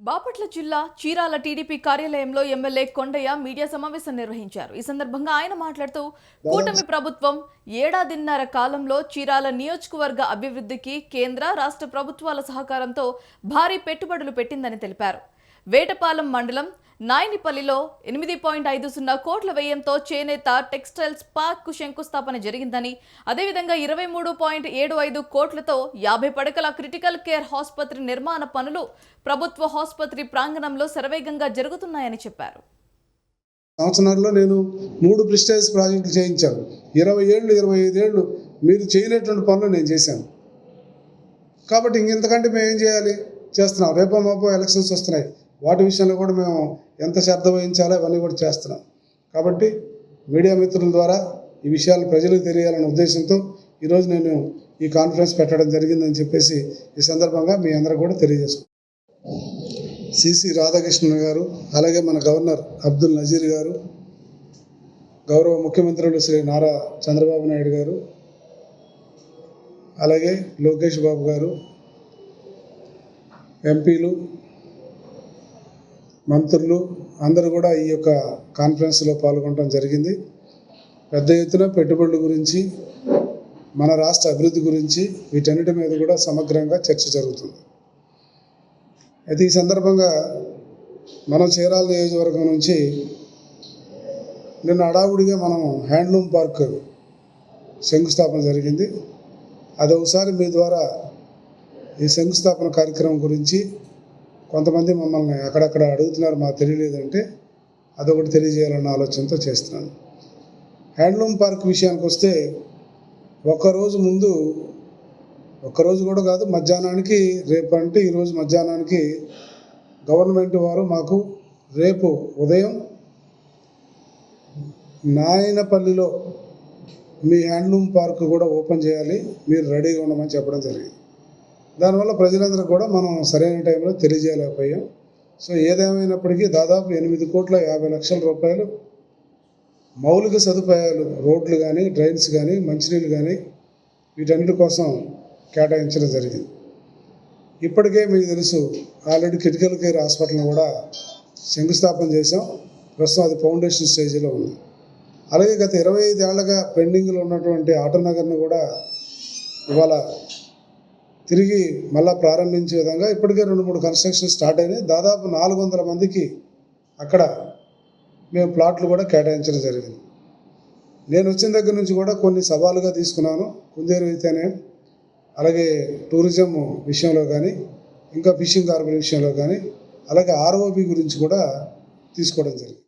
బాపట్ల జిల్లా చీరాల టీడీపీ కార్యాలయంలో MLA Kondaiah media సమావేశం నిర్వహించారు. ఈ సందర్భంగా ఆయన మాట్లాడుతూ కూటమి ప్రభుత్వం ఏడాదిన్నర కాలంలో చీరాల నియోజకవర్గ అభివృద్ధికి కేంద్ర రాష్ట్ర ప్రభుత్వాల సహకారంతో భారీ పెట్టుబడులు పెట్టిందని తెలిపారు. వేటపాలెం మండలం నాయనిపల్లిలో ఎనిమిది పాయింట్ ఐదు సున్నా కోట్ల వ్యయంతో చేనేత టెక్స్టైల్స్ పార్క్ శంకుస్థాపన జరిగిందని అదేవిధంగా ఇరవై మూడు పాయింట్ ఏడు ఐదు కోట్లతో యాభై పడకల క్రిటికల్ కేర్ ఆసుపత్రి నిర్మాణ పనులు ప్రభుత్వ ఆసుపత్రి ప్రాంగణంలో శరవేగంగా జరుగుతున్నాయని చెప్పారు. సంవత్సరాల్లో నేను మూడు ప్రిస్టైజ్ ప్రాజెక్టులు చేయించాను. ఇరవై ఏళ్ళు ఇరవై ఐదేళ్ళు మీరు చేయలేటువంటి పనులు నేను చేశాను. కాబట్టి ఇంకెంతకంటే మేము ఏం చేయాలి? చేస్తున్నాం. రేపో మాపో ఎలక్షన్స్ వస్తున్నాయి. వాటి విషయంలో కూడా మేము ఎంత శ్రద్ధ వహించాలో అవన్నీ కూడా చేస్తున్నాం. కాబట్టి మీడియా మిత్రుల ద్వారా ఈ విషయాలు ప్రజలకు తెలియాలనే ఉద్దేశంతో ఈరోజు నేను ఈ కాన్ఫరెన్స్ పెట్టడం జరిగిందని చెప్పేసి ఈ సందర్భంగా మీ అందరూ కూడా తెలియజేసుకున్నాను సిసి రాధాకృష్ణన్ గారు అలాగే మన గవర్నర్ అబ్దుల్ నజీర్ గారు గౌరవ ముఖ్యమంత్రులు శ్రీ నారా చంద్రబాబు నాయుడు గారు అలాగే లోకేష్ బాబు గారు ఎంపీలు మంత్రులు అందరూ కూడా ఈ యొక్క కాన్ఫరెన్స్లో పాల్గొనడం జరిగింది. పెద్ద ఎత్తున పెట్టుబడుల గురించి మన రాష్ట్ర అభివృద్ధి గురించి వీటన్నిటి మీద కూడా సమగ్రంగా చర్చ జరుగుతుంది. అయితే ఈ సందర్భంగా మనం చీరాల నియోజకవర్గం నుంచి నిన్న హడావుడిగా మనం హ్యాండ్లూమ్ పార్క్ శంకుస్థాపన జరిగింది. అది ఒకసారి మీ ద్వారా ఈ శంకుస్థాపన కార్యక్రమం గురించి కొంతమంది మమ్మల్ని అక్కడక్కడ అడుగుతున్నారు మాకు తెలియలేదంటే అదొకటి తెలియజేయాలన్న ఆలోచనతో చేస్తున్నాను. హ్యాండ్లూమ్ పార్క్ విషయానికి వస్తే ఒక్కరోజు ముందు ఒక్కరోజు కూడా కాదు మధ్యాహ్నానికి రేపు అంటే ఈరోజు మధ్యాహ్నానికి గవర్నమెంట్ వారు మాకు రేపు ఉదయం నాయనపల్లిలో మీ హ్యాండ్లూమ్ పార్క్ కూడా ఓపెన్ చేయాలి మీరు రెడీగా ఉండమని చెప్పడం జరిగింది. దానివల్ల ప్రజలందరూ కూడా మనం సరైన టైంలో తెలియజేయలేకపోయాం. సో ఏదేమైనప్పటికీ దాదాపు ఎనిమిది కోట్ల యాభై లక్షల రూపాయలు మౌలిక సదుపాయాలు రోడ్లు కానీ డ్రైన్స్ కానీ మంచినీళ్ళు కానీ వీటన్నిటి కోసం కేటాయించడం జరిగింది. ఇప్పటికే మీకు తెలుసు ఆల్రెడీ క్రిటికల్ కేర్ హాస్పిటల్ని కూడా శంకుస్థాపన చేసాం ప్రస్తుతం అది ఫౌండేషన్ స్టేజ్లో ఉంది. అలాగే గత ఇరవై ఐదేళ్ళుగా పెండింగ్లో ఉన్నటువంటి ఆటోనగర్ను కూడా ఇవాళ తిరిగి మళ్ళా ప్రారంభించే విధంగా ఇప్పటికే రెండు మూడు కన్స్ట్రక్షన్ స్టార్ట్ అయినాయి. దాదాపు నాలుగు వందల మందికి అక్కడ మేము ప్లాట్లు కూడా కేటాయించడం జరిగింది. నేను వచ్చిన దగ్గర నుంచి కూడా కొన్ని సవాలుగా తీసుకున్నాను. కుందేరు అయితేనే అలాగే టూరిజం విషయంలో కానీ ఇంకా ఫిషింగ్ కార్పొరేషన్ విషయంలో కానీ అలాగే ఆర్ఓబి గురించి కూడా తీసుకోవడం జరిగింది.